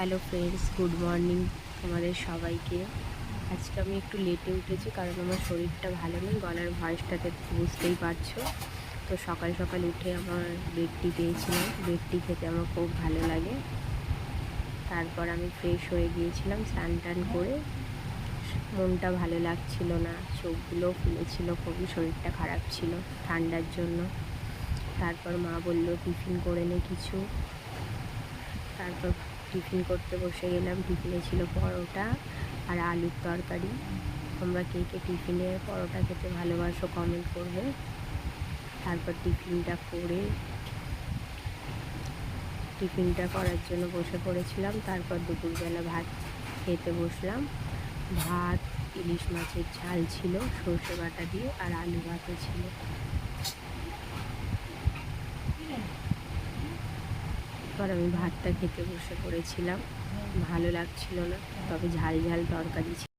Hello friends good morning তোমাদের সবাইকে। আজকে আমি একটু লেটে উঠেছি কারণ আমার শরীরটা ভালো নেই, গলার ভয়েসটাতে বুঝতেই পারছ। তো সকাল সকাল উঠে আমার বেডটি পেয়েছিলাম বেডটি খেতে আমার খুব ভালো লাগে। তারপর আমি ফ্রেশ হয়ে গিয়েছিলাম, স্নান টান করে। মনটা ভালো লাগছিল না, চোখগুলো ফুলেছিল খুবই শরীরটা খারাপ ছিল ঠান্ডার জন্য। তারপর মা বলল, টিফিন করে নে কিছু। তারপর টিফিন করতে বসে গেলাম। টিফিনে ছিল পরোটা আর আলুর তরকারি। তোমরা কে কে টিফিনে পরোটা খেতে ভালোবাসো কমেন্ট করবে। তারপর টিফিনটা করে টিফিনটা করার জন্য বসে পড়েছিলাম। তারপর দুপুরবেলা ভাত খেতে বসলাম। ভাত, ইলিশ মাছের ঝাল ছিল, সর্ষে বাটা দিয়ে আর আলু ভাতও ছিল। তারপর আমি ভাতটা খেতে বসে পড়েছিলাম। ভালো লাগছিল না। তবে ঝাল ঝাল তরকারি